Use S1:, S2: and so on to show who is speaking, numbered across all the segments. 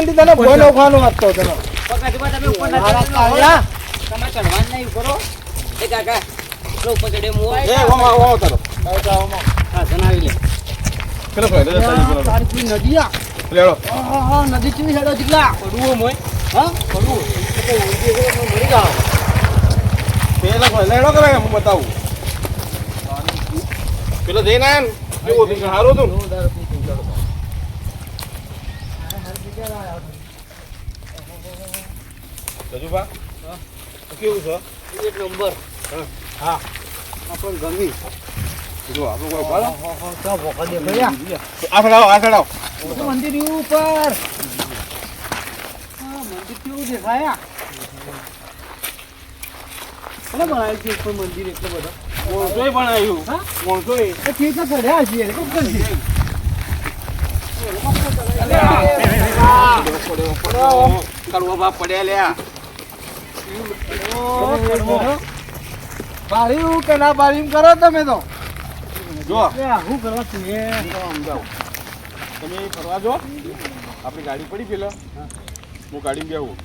S1: ભાઈ તને તારી નોખવાનો
S2: તારી
S1: તને નદી નદી હેડો જીગલા?
S3: પડવું મોય
S1: હા? પડવું તો મરી જાવ
S2: પેલા ભાઈ લેડો કરે હું બતાવું. પેલો જઈને આયા ને. કેવું હતું હતું ને? રજુભા કેવું છે?
S3: એક નંબર.
S2: હા.
S1: આપણને ગમી.
S2: જો આપણો કોઈ
S1: ઊભા ચા ભોકા દેખાય
S2: આ સડાવો આ સડાવો
S1: તો મંદિર ઉપર. હા મંદિર કેવું દેખાય કોને બનાવ્યું છે ઉપર મંદિર એટલો બધો?
S2: મોણસોય પણ આવ્યું
S1: હા?
S2: મોણસોય
S1: એ ઠીક ચડ્યા છીએ
S2: બાપ પડ્યા લ્યા
S1: બારીયું કે ના બારીયું કરો તમે તો.
S2: જો.
S1: હું કરવા છું
S2: તમે ફરવા જો. આપણી ગાડી પડી પેલા. હું ગાડીમાં બેહું.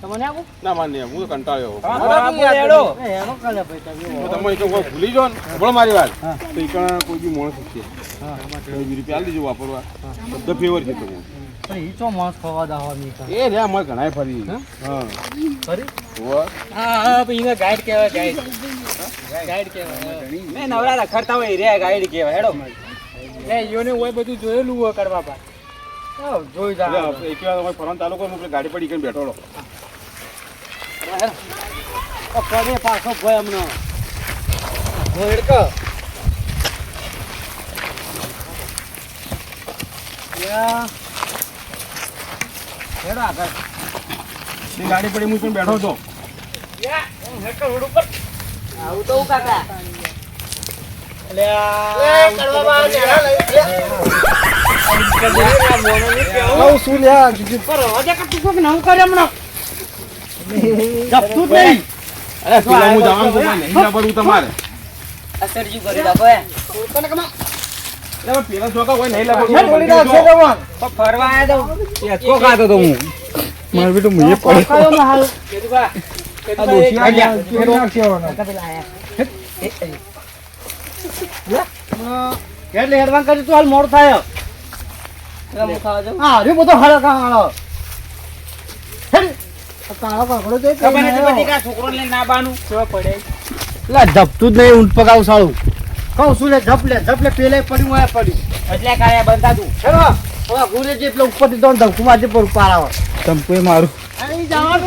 S1: તમને આવું
S2: ના માન્ય હું તો કંટાળ્યો
S1: હું
S2: તમે. એક ભૂલી જાઓ ને મારી વાત. તો એક કોઈ બી માણસ છે. રૂપિયા આલી દેજો વાપરવા. બધો ફેવર છે તમે
S1: પણ ઈ ચો માણસ ખવા દાવાની
S2: એ રે અમારે ઘણાય ફરી.
S1: હા?
S2: હા.
S3: હા હા પછી ગાઈડ કહેવાય ગાઈડ. ગાઈડ કહેવાય મેં નવરા રખડતા હોય રે ગાઈડ કહેવાય હેડો. એ ઈયોને હોય બધું જોયેલું હોય કરવા પા
S1: આવ, જોઈ જા
S2: એટલે એક વાર ફરવાનું ચાલુ કરો હું ગાડી પડી કરીને બેઠો
S1: કરે પાછો ભોય અમને ભોયડ ક. યા. હેડો આગળ.
S2: એ ગાડી પડી હું બેઠો છો
S3: આવું તો કાકા.
S1: આવું શું લ્યા, જીજુ? જપતું જ નહીં.
S2: અરે પેલા હું જવાનું છું પણ નહીં જવાનું તમારે.
S3: અસરજી કરી રાખો એ
S2: એટલે પણ પેલા છોકરા હોય નહીં
S1: હેડ
S2: લાગે
S1: વળી રાખશે જવાન.
S3: તો ફરવા આવ્યા તો.
S2: ખાતો તો હું. મારે બેટું મુએ
S1: ખાયો ને હાલ.
S3: કેદુભા
S1: આ ડોશી આ ગયા, ફેરી નાખશે હવે. હા, એટલે હેડવાન કરજે તું હાલ મોડ થાય.
S3: હું
S1: હર્યું બધો હાલો કાળો. કાળો કાકડો તો
S3: ખબર નથી
S1: કઈ
S3: કે છોકરો લઈને ના બાનું? કેવા પડે.
S1: લા ધપતું જ નહીં ઊંટ પકાવ સાળું કહું શું લે ધપ લે ધપ લે પેલે પડ્યું હોય પડ્યું.
S3: એટલે કાયા બંધા તું?
S1: હેલો હવે ગુરે જે પેલો ઉપરથી દોડ ધમકુ મારજે પર પાર આવે.
S2: તમકુએ મારું.
S1: ના.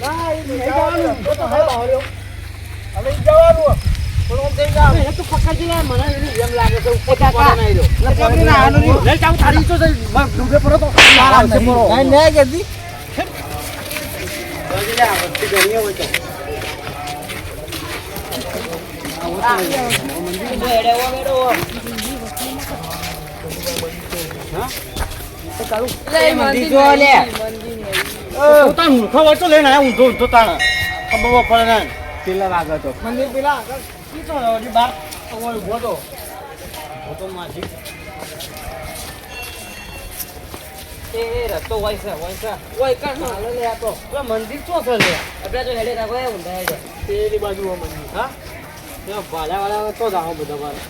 S1: ના, એ જવાનું. જવાનું. એ તો લઈને આયા ઊંધો ઊંધો તાણ ખબર પડે ને પેલા લાગે તો. મંદિર પેલા. તો હજી બાર ઓય ઊભો તો. તો માજી.
S3: એ રસ્તો હોય છે હોય છે
S1: ઓય કાં હાલે લે આ તો. પેલા મંદિર ચો છે લે?
S3: આપણે તો હેડે રાખો એ ઊંધા હેડે
S1: પેલી બાજુ આ મંદિર. હા? ત્યાં ભાલાવાળા તો જ આવો બધા મારે.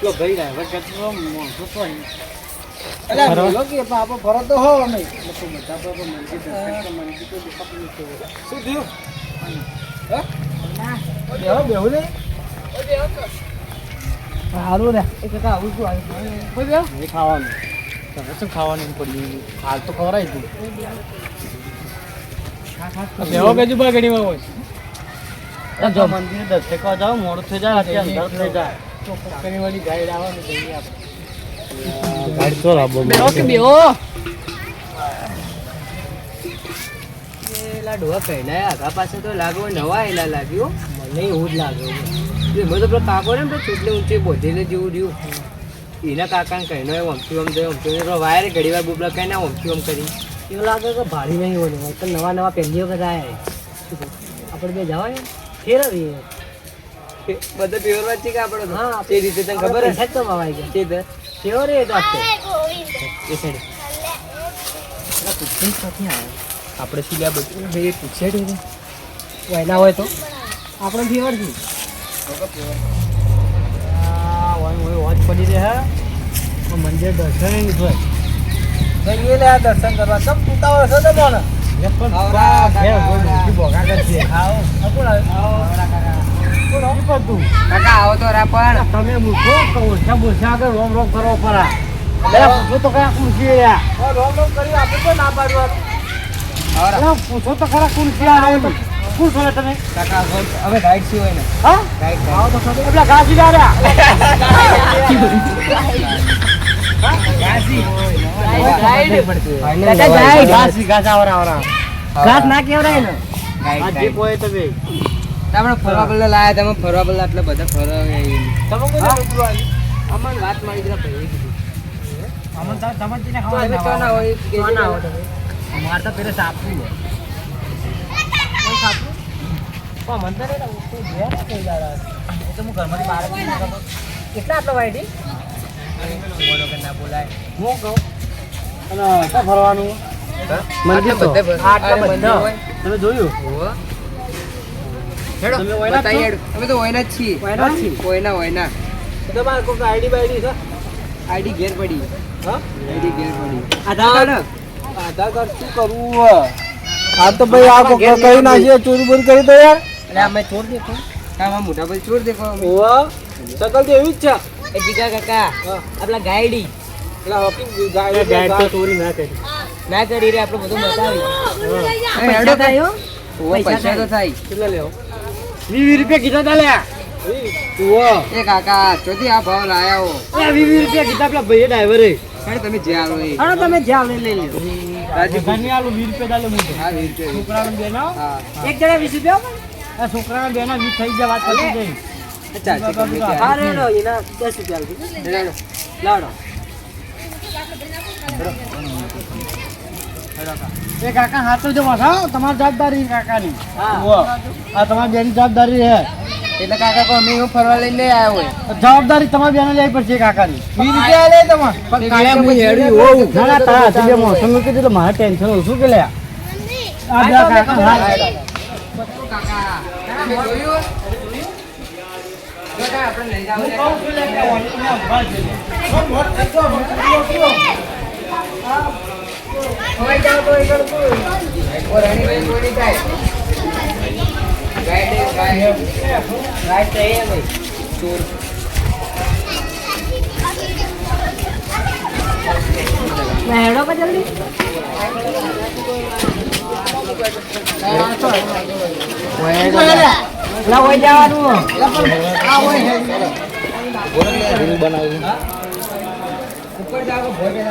S1: પેલો ભાઈ ડ્રાઈવર તો તો અમે. તો મંદિર દર્શન તો મંદિર તો દેખાતું નથી. શું થયું? હા? બેહો, બેહો ને. રે. એ કાકા આવું શું આવ્યું? ખાવાનું. તમે શું ખાવાનું પડ્યું? હાલ તો ખવડાવી તું. બેહો કે જુબા ગડીમાં હોય. જો મંદિર દર્શન કરવા જાઓ મોડું થઈ જાય અત્યારે અંધારું થઈ જાય ચોખ્ખી વાળી ગાઈડ આવે ને જઈએ આપણે ગાઈડ તો
S3: બેહો કે બેહો પેલા ડોહા પહેલા આગા પાસે તો લાગ્યો નવા એલા લાગ્યો.
S1: મને એવું જ લાગે
S3: એમાં તો પેલો કાકો ને પેલો ચોટલી ઊંચી બોધેલે જેવું રહ્યું. એના કાકાને કહીને એ ઓમથી ઓમ જાય ઓમથી ઓમ વાયર ઘડી વાર બુબલા કહીને ઓમથી ઓમ કરી.
S1: એવું લાગે કે ભારી નહીં હોય તો નવા નવા પહેલી વખત આવે આપણે બે જવાય ફેરવીએ
S3: બધા પેવરવા જ છે કે આપણે
S1: હા.
S3: તે રીતે તને ખબર
S1: છે. જ તો? મવાઈ ગયા
S3: તે દર.
S1: કેવો એ તો આપતો
S3: એ સાઈડ. આપણે શું લ્યા બધું? ભાઈ પૂછ્યા છે
S1: વહેલા હોય તો. આપણે ફેવર ઓય વોચ પડી રહે હે. મંદિર દર્શન નહીં થાય
S3: જઈએ લે આ દર્શન કરવા. કેમ પૂતા છે. આવો? તો રા
S1: તમે મૂકો ઓછા બોછા આગળ રોમ રોમ કરો પડે તો કયા રહ્યા
S3: રોમ રોમ કરી આપણે તો ના પાડવાનું
S1: પૂછો તો ખરા ખુરશી આવે તો? શું છો તમે?
S3: કાકા હવે ગાઈડ શું હોય ને.
S1: હા?
S3: ગાઈડ
S1: આવો તો ખબર. પેલા ઘાસી રહ્યા. ઘાસી ઘાસ આવરા આવરા. ઘાસ ના કેવડાય ને? આ જે કોઈ તમે.
S3: આપણે ફરવા બદલે લાયા તમે ફરવા બદલે એટલે બધા ફરવા
S1: તમે
S3: અમને વાત મારી જરા ભાઈ
S1: અમન તો સમજીને
S3: તો ના હોય.
S1: ના હોય તમે અમાર તો પેલે સાપું સાપું? પણ મન તો નહીં. ગયા ને કોઈ દાડા. એ તો હું ઘરમાંથી બહાર કેટલા આટલો વાયડી
S3: બોલો કે ના બોલાય
S1: હું કહું? અને ક્યાં ફરવાનું? મંદિર તો. આટલા બધા.
S3: હોય.
S1: તમે જોયું?
S3: હેડો? અમે તો ઓયના જ છીએ.
S1: ઓયના જ છીએ?
S3: વયના વયના
S1: તમારે કોઈ આઈડી બાઈડી છે.
S3: આઈડી ઘેર પડી.
S1: હા?
S3: આઈડી ઘેર પડી.
S1: આધાર? કાર્ડ
S3: આધાર કાર્ડ શું કરવું આ તો ભાઈ આ કઈ નાખીએ ચોરી બોરી કરી યાર. એટલે અમે ચોર દેખો કામ મોટા ભાઈ ચોર દેખો
S1: ઓવા શકલ તો એવી જ છે.
S3: એ બીજા કાકા આપલા ગાઈડી
S1: એટલે હોકી ગાઈડ તો ચોરી ના કરી.
S3: ના કરી રે આપણે બધું બતાવી
S1: પૈસા થાય?
S3: પૈસા તો થાય.
S1: કેટલા લેવો વીસ રૂપિયા કીધા તા લ્યા.
S3: એ કાકા ચોથી આ ભાવ લાયા હો.
S1: વીસ રૂપિયા કીધા પેલા ભાઈએ ડ્રાઈવરે
S3: તમે જે આલો
S1: તમે જ્યાં લઈ લઈ લ્યો. ઘરની આલુ વીસ રૂપિયા ડાલે મૂકે
S3: હા વીર રૂપિયા.
S1: છોકરાને બેના? એક જણા વીસ રૂપિયા છોકરાને બેના વીસ થઈ જાય વાત હા. રેડો એના દસ રૂપિયા. લાડો. એ કાકા હાથો જો હા તમારી જવાબદારી કાકાની. આ તમારી બેની જવાબદારી છે.
S3: એટલે કાકા કો અમે હું ફરવા લઈને આવ્યો હોય.
S1: જવાબદારી તમારે બેને લેવી પડશે કાકાની.
S3: વીસ રીતે આલે તમારે.
S1: પણ કાલે હું હેડી હોઉં. ના ના તારા મોસમ કે તો મારે ટેન્શન ઓછું કે લ્યા. આ જા કાકા હા
S3: કાકા તમે જોયું આપણે લઈ જાવ થાય ગાઈડ ગાઈડ ગાઈડ ભોય એ ભાઈ ચોર
S1: હેડો પર જલ્દી લા હોય જવાનું
S3: ઉપર જાવ ભોજન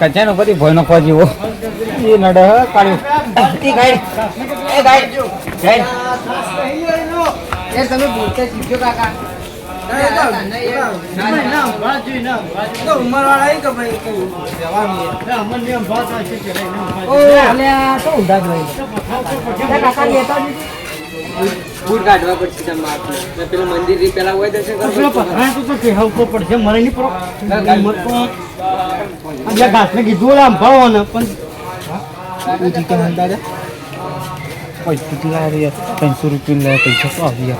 S2: કચ્યાનો પતિ ભય નો જેવો એ નડે હે કાળ્યું
S3: એ ગાઈડ એ ગાઈડ ગાઈડ એ તમે બોલતા શીખજો કાકા પેલું મંદિર પેલા હોય દર્શન કરવા
S1: પડશે મરે નહીં ઘાસ ને કીધું આમ ભાવો ને પણ ત્રણસો રૂપિયા પૈસા તો આવી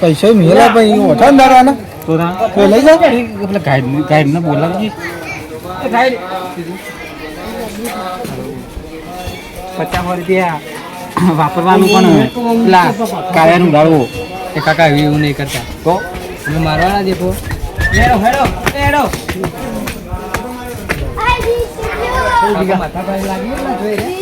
S2: પૈસા મેલા ભાઈ ઓઠા દારાના
S1: તો
S2: તો લઈ જાઓ પેલા ગાઈડ ગાઈડ ને બોલાવજી
S1: પચાસ રૂપિયા વાપરવાનું પણ પેલા કાળિયાનું ડાળવો
S3: એ કાકા એવું નહીં કરતા
S1: તો
S3: તમે મારવાના દેખો
S1: હેડો હેડો હેડો
S3: માથા ભાઈ લાગી ને જોઈ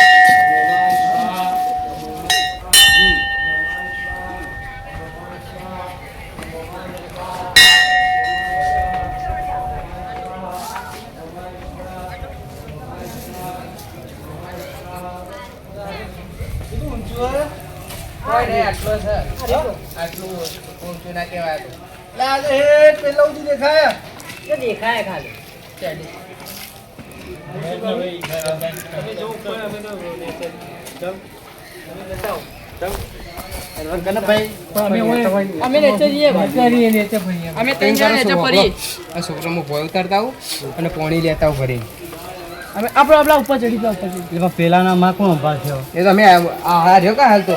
S1: આટલું ઊંચું ના કહેવાય તો. અમે છોકરામાં ભોય ઉતારતા આવું અને પોણી લેતા આવું ફરીને.
S4: પેલાના માં કોણ ઊભા થયો?
S1: એ તો અમે આ- રહ્યો હાર્યો કા હાલ તો?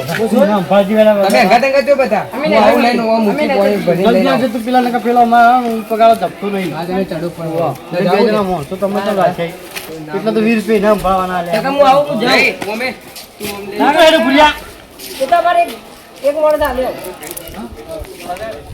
S4: ભાજી વેલા
S1: તમે હંગાત હંગાત જો બધા? હું આવું લઈને ઓ મૂકી પોણી ભરી લઈને આવું.
S4: તો પેલા નકા પેલો માં પગારો ધપતો નહીં.
S1: હા, તમે ચડો પણ
S4: બે જણા તો તમે તો રાખે એટલે તો 20 રૂપિયા ના ભાવવાના લે
S1: કાકા, હું આવું જાઉં. ઓમે. તું ઓમ લે.
S4: ના હેડો ભૂલ્યા
S1: અને ખુદને વાક કે રહ્યો વાકી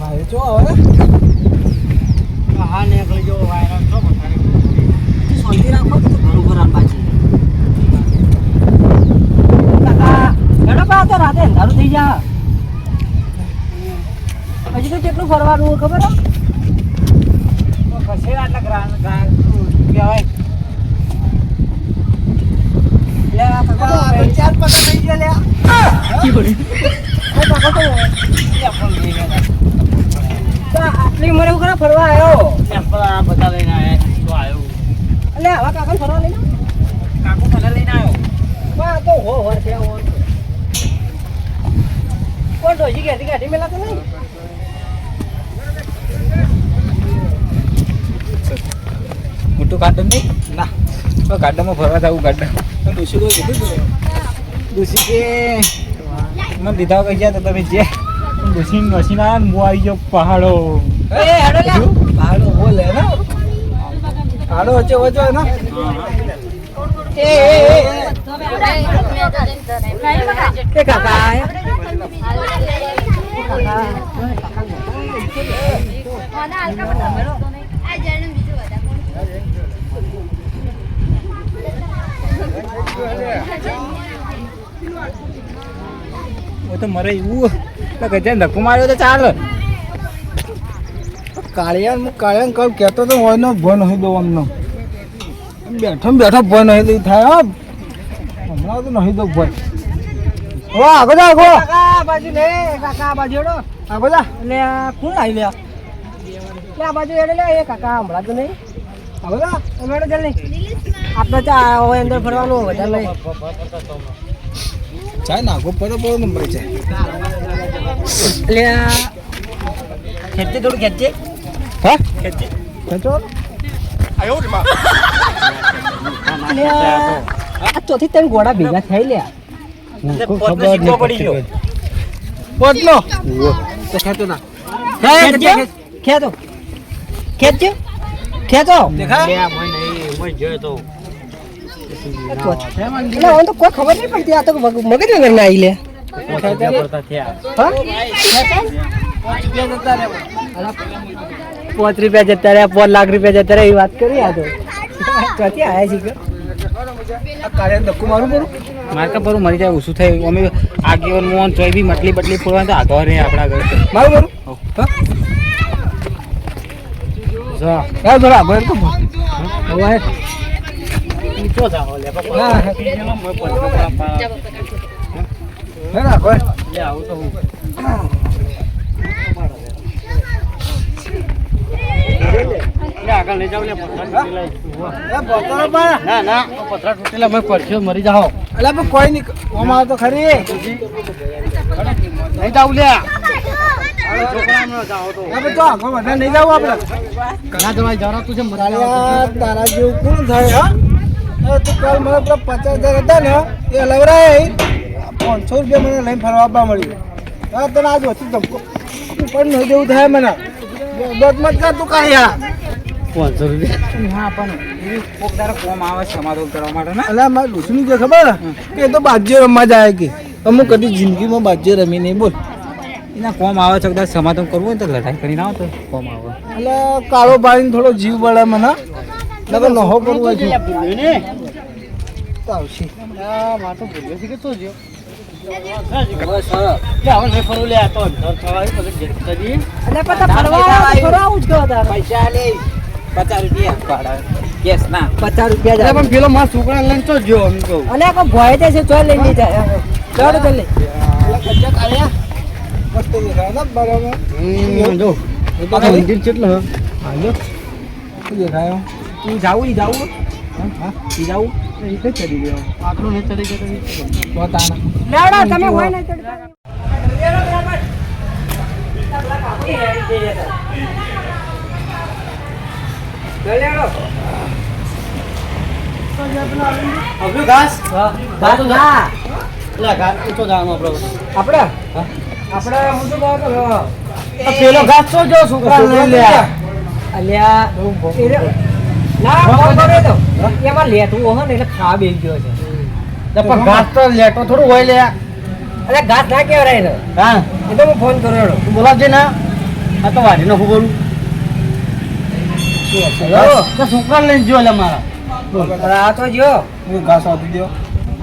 S4: વાયરસ છો શાંતિ રાખો તો ઘણું ખરાબ પાછી રાતે અંધારું થઈ જા. હજી તો કેટલું ફરવાનું ખબર કશે આટલા ગ્રાન કહેવાય ચાર આટલી ઉંમરે હું ફરવા આવ્યો બધા લઈને આવ્યા તો આવ્યો એટલે આવા કાકા ફરવા લઈને કાકો મને લઈને આવ્યો બા તો હો હો છે હો. કોણ તો ગાડી ગાડી મેલા તો નહીં?
S1: મોટું ગાર્ડન નહીં ના. ગાર્ડનમાં ફરવા જવું ગાર્ડન. તો ડોસી કોઈ કીધું ડોસી કે? મને લીધા વગર ગયા તો તમે જે. મશીન આવ્યા ને હું આવી ગયો પહાડો.
S4: એ હેડો બોલે ને? ભાડો વચ્ચે વચ્ચે ને? એ એ એ. કાકા
S1: તો મરે એવું. ગજા ધક્કો માર્યો તો ચાલ.
S4: કાળિયા હું કાળિયા કઉ કહેતો તો હોય ભય નહીં દઉં અમનો બેઠો બેઠો ભય નહીં દઈ થાય હમણાં તો નહીં દઉં ભય. ઓ, આગો જા કાકા બાજુ લે કાકા બાજુ હેડો આગો જા એટલે કોણ આવી લે? લે બાજુ હેડો લે, એ કાકા, હમણાં તો નહીં. આગો જા હેડો જલ્દી આપણે ચા હોય અંદર ફરવાનું, વધારે નહીં. ચાય નાખો પડે બહુ નંબર છે. એટલે ખેંચે થોડું ખેંચે હા? ખેંચે. ખેંચો આ ચોથી ત્રણ ગોળા ભેગા થઈ લ્યા. પોટલો તો ખેંચો ના. ખેંચો ખેંચો ખેંચો ખેંચો દેખા. એટલે હવે તો. કોઈ ખબર નહીં પડતી આ તો મગ- મગજ વગર ના આવી લે. પાંચ રૂપિયા જતા રહ્યા પાંચ લાખ રૂપિયા જતા રહ્યા એ વાત કરી આ તો. ક્યાંથી આવ્યા છે મારું
S1: પર મરી જાય ઓછું થાય. અમે આગેવન મોહન ચોય બી મટલી બટલી ફોડવા તો આગળ આપણા ઘરે
S4: મારું
S1: બરું
S4: હા.
S1: નીચો જાઓ લે
S4: ના કોઈ
S1: લે આવું તો હું આગળ લઈ જાવ લે ના ના પથરા તૂટેલા મેં પરખ્યો મરી જાઓ.
S4: એટલે પણ કોઈ નહીં ઓમાં તો ખરી
S1: નહીં જાવ લે
S4: જાવ તારા જેવું કોણ થાય હા? તું કાલ મને પેલા પચાસ હજાર હતા ને એ લવરાય
S1: પાંચસો રૂપિયા મને લઈને ફરવા આપવા મળ્યું. હા તને આજ વચ્ચે ધમકો પણ નહીં દેવું થાય મને. બસ મત કર તું કાંઈ યાર. પાંચસો રૂપિયા?
S3: હા પણ કોક તારો કોમ આવે સમાધાન કરવા માટે ને?
S1: અલા મારે ડોસીનું જે ખબર? કે એ તો બાજ્ય રમવા જાય કે. અમુક કદી જિંદગીમાં બાજ્ય રમી નહીં બોલ.
S3: એના કોમ આવે છે કદાચ સમાધાન કરવું હોય ને તો લડાઈ કરીને આવો તો કોમ આવે.
S1: એટલે કાળો પાડીને થોડો જીવ બળે મને. છે. તો આવશે
S3: કેસ ના
S4: પચાસ રૂપિયા
S1: અરે પણ પેલો મારા છોકરા લઈને તો જો એમ કહું.
S4: અને આ છે
S1: કચ્ચા કાઢ્યા મસ્ત દેખાય ને બરાબર જો.
S4: આ
S1: કેટલો દેખાય?
S4: તું જાવું ઈ જાવું
S1: હા
S4: ઈ જાવું
S1: એ રીતે ચડી ગયો. આટલું નહીં ચડી ગયો તો તાના
S4: લેવડો તમે હોય ને
S1: આપણું. આપડે? આપણે
S4: હું શું કહો તો
S1: પેલો ઘાસ તો જો છોકરા લઈ લે.
S4: અલ્યા. એમાં લેટવું હોય ને એટલે ખાવા બેસી ગયો છે.
S1: પણ ઘાસ તો લેટો થોડું હોય લે.
S4: અલ્યા ઘાસ ના કેવરાય ને.
S1: હા.
S4: એ તો હું ફોન કર્યો
S1: તું બોલાવજે ના. આ તો વાઢી નખું બોલું. તો છોકરા લઈને જો લે મારા.
S4: અરે આ તો જો
S1: ઘાસ આપી દો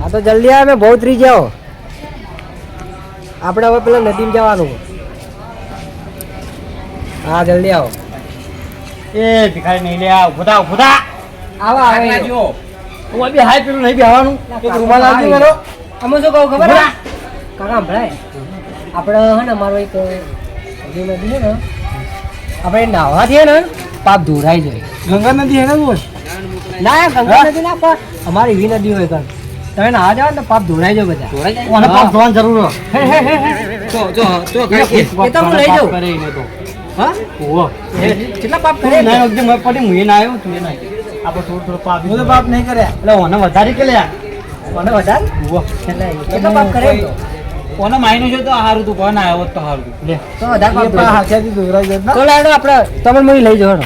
S4: આ તો જલ્દી આવે બહુ ત્રી જાઓ. આપણે હવે પેલા નદીમાં જવાનું. હા જલ્દી આવો.
S1: એ ભિખારી નહીં લે આવ ભૂતા ભૂતા
S4: આવો આવે
S1: તું અભી હાઈ પેલું નહીં બેહવાનું. એક રૂમાલ આવજો મારો.
S4: અમે શું કહું ખબર? હે? કાકા ભણાય આપણે હે ને મારો એક નદી નદી ને આપણે નાવા થઈએ ને પાપ ધોરાઈ જાય.
S1: ગંગા નદી હે ને બોલ?
S4: ના ગંગા નદી ના પણ અમારી એવી નદી હોય કાં તમે નાહવા જાવ ને પાપ ધોરાઈ જાય બધા.
S1: ઓને પાપ ધોવાની જરૂર હે,
S4: હે, હે, હે.
S3: જો જો જો
S4: એ તો હું લઈ જાઉં.
S1: કરે તો.
S4: હા?
S1: ઓહો.
S4: કેટલા પાપ કરે
S1: ના વખતે મેં પડી હું એ ના આવ્યો તું એ ના આપણે થોડું થોડું પાપ હું તો પાપ નહીં કર્યા? એટલે ઓને વધારે કે લ્યા?
S4: વધારે?
S1: ઓહો.
S4: એટલે કેટલા પાપ કરે તો
S3: કોનો માયનું છે તો હારું તું કોણ આવ્યો તો હારું
S1: લે.
S4: તો વધારે પાપ કરે.
S1: હાથેથી દોરાઈ જાય
S4: તો લાડો આપણે તમને મને લઈ જવાનો.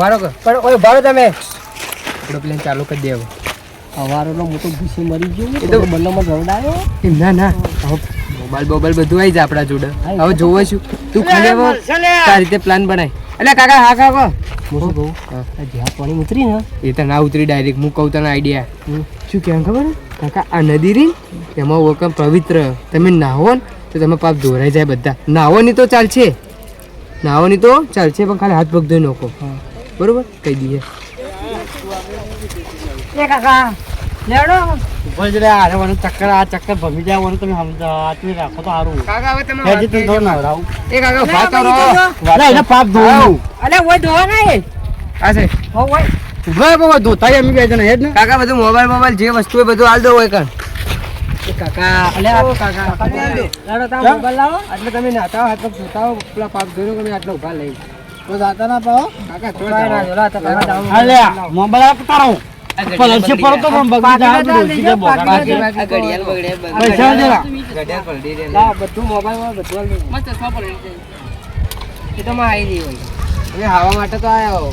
S4: ભારો કર. પણ ઓય ભારો તમે. આપણો પ્લાન ચાલુ કરી દેવો. અવારોનો મોટો ભૂસી મરી ગયો એ તો બલ્લોમાં રવડાયો ના ના. મોબાઈલ બોબાઈલ બધું આવી જાય આપણા જોડે. હવે જોવો છું તું ખાલી તારી રીતે પ્લાન બનાય. એટલે કાકા હા કાકા. બહુ કહું? જ્યાં પાણી ઉતરી ને એ તો ના ઉતરી ડાયરેક્ટ હું કહું તને આઈડિયા શું કહેવાય ખબર કાકા આ નદી રહી એમાં વકમ પવિત્ર. તમે નાહો ને તો તમે પાપ ધોરાઈ જાય બધા. નાહવાની તો ચાલશે નાહવાની તો ચાલશે પણ ખાલી હાથ પગ ધોઈ નાખો. બરોબર? કહી દઈએ. કાકા લેવડો
S1: જ રે આરે મને ચક્કર આ ચક્કર ભમી જાય મને તમે આચવી રાખો તો સારું.
S4: કાકા હવે તમે
S1: હેજી તું થોડું નવરાવું
S4: એ કાકા વાત કરો.
S1: અરે એને પાપ ધોવું.
S4: અલે ઓય ધોવા નહીં આ છે. હો ઓય.
S1: ઊભા બાબા ધોતા અમે બે જણા હેડ ને.
S4: કાકા બધું મોબાઈલ મોબાઈલ જે વસ્તુ બધું હાલ દો હોય કણ કાકા અલે આ કાકા લાડો તા મોબાઈલ લાવો. એટલે તમે નાતા હાથ ધોતા પેલા પાપ ધોઈને તમે આટલા ઊભા લઈ.
S1: તો જાતા ના પાઓ
S4: કાકા થોડા ના જોલા તો કાકા
S1: મોબાઈલ તારો પણ હલશે પડો પણ બગડી જાય. ડોસી જાય બોગા
S4: બાકી ઘડિયાળ બગડે
S1: પૈસા જરા.
S4: ઘડિયાળ પલડી રે લા બધું મોબાઈલમાં બધું મત ચશ્મા પલટી દે એ તો માં આવી રહી હોય. અમે હવા માટે તો આયો હો.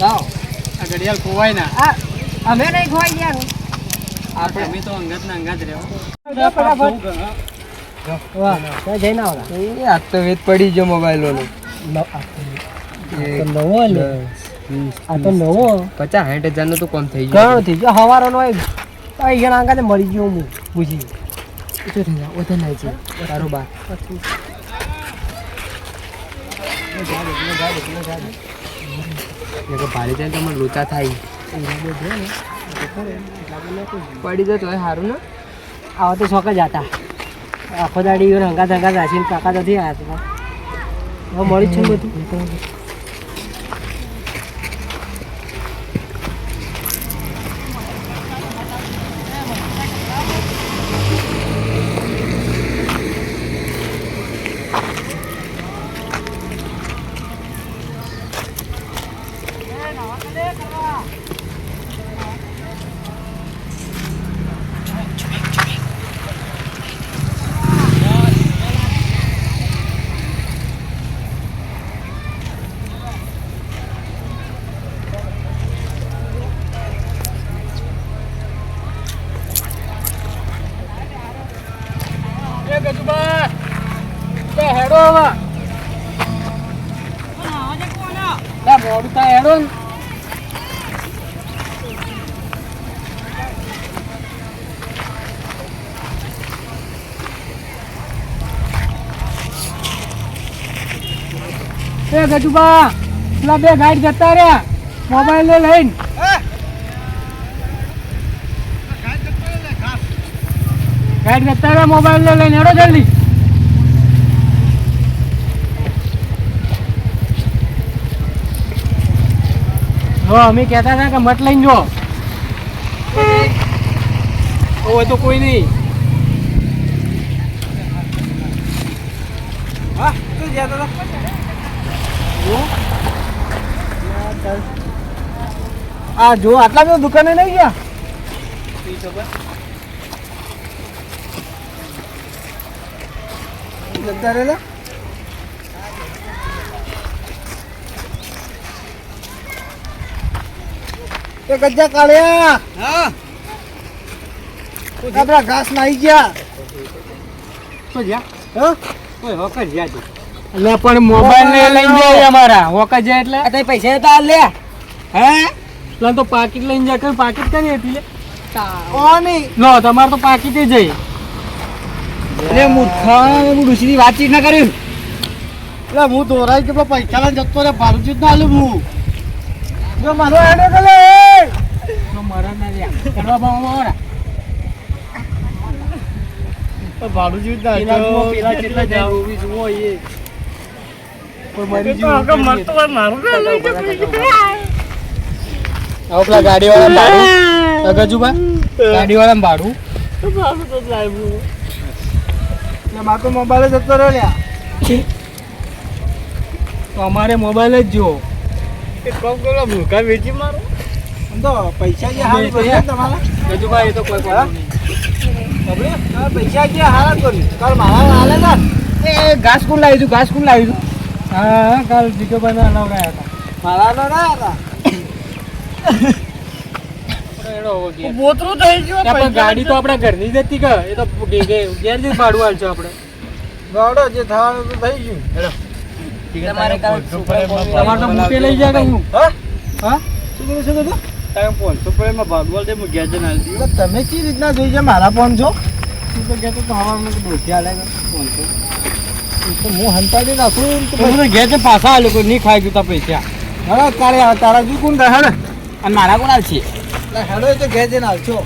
S1: આ ઘડિયાળ ખોવાય ના.
S4: આ અમે નહીં ખોવાઈ ગયા આપણે
S1: અમે તો અંગત ના અંગત રહેવા
S4: જઈને એ તો વેત પડી ગયો મોબાઈલ વાળો
S5: નવો આ તો નવો.
S3: પચાસ સાઠ હજારનું તો કોમ થઈ
S5: ઘણો થઈ ગયો. હવારો નો અહીંયા આગળ મળી ગયો હું પૂછી
S3: શું થઈ જાય ઓછા નાઈ છે. તારો બાર ભારે જાય તમારે લોચા થાય. પડી જાય તો સારું ને.
S5: આવા તો શોખ જ હતા. આખો દાડી હંગા ધંગા રાખીને કાકા નથી આવ્યા મળી જ છે બધું. હવે મોડું થાય હેડો ને એ ગજુબા પેલા બે ગાઈડ જતા રહ્યા મોબાઈલ ને લઈને ગાઈડ જતા રહ્યા મોબાઈલ ને લઈને હેડો જલ્દી જો અમે કહેતા હતા કે મત લઈને જો. હોય તો કોઈ નહીં. હા તું હતા? આ જો આટલા બધા દુકાને નહીં ગયા? જતા રહેલા? એ ગજ્જા કાઢ્યા હા. આપડા ઘાસ નાઈ ગયા. તો જ્યા હા? કોઈ હોકર જ્યા છે. એટલે પણ મોબાઈલ ને લઈને જાય અમારા. હોકર જાય એટલે. આ પૈસા તો લે. હે? એટલે તો પાકીટ લઈને જાય કઈ પાકીટ કરી હતી લે? કોની લો તમારે તો પાકીટ જઈ લે મૂર્ખા. હું દુસરી વાતચીત ના કરી. એટલે હું દોરાઈ કે પૈસા લઈને જતો રે ભાડું જ ના આલું હું. જો મારો હેડે તો લે જો મારા ના લે કરવા મારા તો ભાડું જ ના પેલા પેલા કેટલા જાય. ઊભી જુઓ એ. કોઈ મરી જીવ મરતો મારું કે લઈ આવો પેલા ગાડી વાળા ભાડું. ગજુબા ગાડી વાળા ભાડું ભાડું તો લાવ્યું મારો મોબાઈલ જતો રહ્યો લ્યા. તો અમારે મોબાઈલ જ જો કોમ કરો ભૂખા વેચી મારો. તો પૈસા જે હાલ કર્યા તમારા? ગજુભાઈ એ તો કોઈ કોમ નહીં. પૈસા જે હાલ કર્યું. કાલ મારા હાલે ના એ ઘાસ કુલ લાવી તું ઘાસ કુલ લાવી દઉં હા કાલ બીજો બના નવરાયા હતા. મારા નો ના હતા બોતરું થઈ ગયું પણ ગાડી તો આપણા ઘરની જ હતી કે એ તો ઘેર જ ભાડું આલશો આપણે. ગાડો જે થવાનું તો થઈ ગયું. હેડો.
S3: તમારે
S5: તમારે તો મૂકે લઈ જાય હું? હા? શું કરું શું કરું તમે પાંચસો રૂપિયામાં ભાગવલ દે હું ગેજન આવી તમે કઈ રીતના જોઈ છે? મારા પાંચસો તું તો કહેતો તો હવામાં તો ડોસી આલે પાંચસો. હું હંતાડી નાખું તો પછી ઘેર પાછા આલે કોઈ નહીં ખાઈ ગયું પૈસા. હવે તારે તારા જુ કોણ રહે અને મારા કોણ છે હેડો તો ઘેર જઈને આવશો